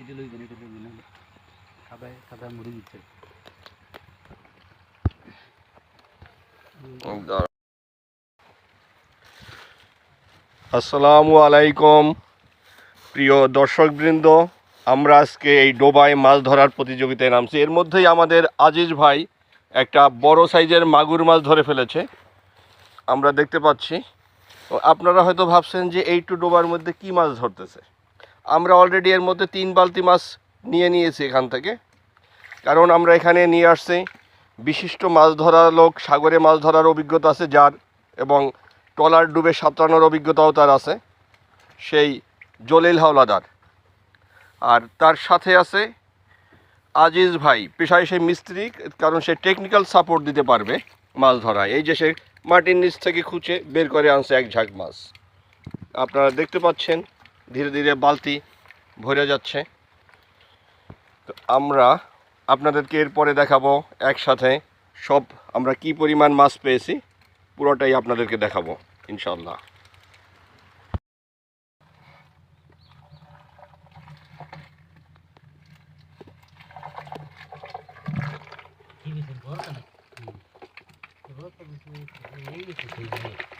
এটা লইবেন দিচ্ছে। আসসালামু আলাইকুম। প্রিয় দর্শকবৃন্দ, আমরা আজকে এই ডোবায় মাছ ধরার প্রতিযোগিতায় নামছি। এর মধ্যেই আমাদের আজিজ ভাই একটা বড় সাইজের মাগুর মাছ ধরে ফেলেছে। আমরা দেখতে পাচ্ছি। আপনারা হয়তো ভাবছেন যে এই টু ডোবার মধ্যে কি মাছ ধরতেছে? আমরা অলরেডি এর মধ্যে তিন বালতি মাছ নিয়ে নিয়েছি এখান থেকে। কারণ আমরা এখানে নিয়ে আসছি বিশিষ্ট মাছ ধরার লোক, সাগরে মাছ ধরার অভিজ্ঞতা আছে যার, এবং ট্রলার ডুবে সাঁতরানোর অভিজ্ঞতাও তার আছে। সেই জলিল হাওলাদার। আর তার সাথে আছে আজিজ ভাই। পেশায় সে মিস্ত্রি, কারণ সে টেকনিক্যাল সাপোর্ট দিতে পারবে মাছ ধরায়। এই যে সে মাটির নিচ থেকে খুঁচে বের করে আনছে এক ঝাঁক মাছ। আপনারা দেখতে পাচ্ছেন ধীরে ধীরে বালতি ভরে যাচ্ছে। তো আমরা আপনাদেরকে এরপরে দেখাবো একসাথে সব আমরা কি পরিমাণ মাছ পেয়েছি, পুরোটাই আপনাদেরকে দেখাবো ইনশাল্লাহ কি দিছেন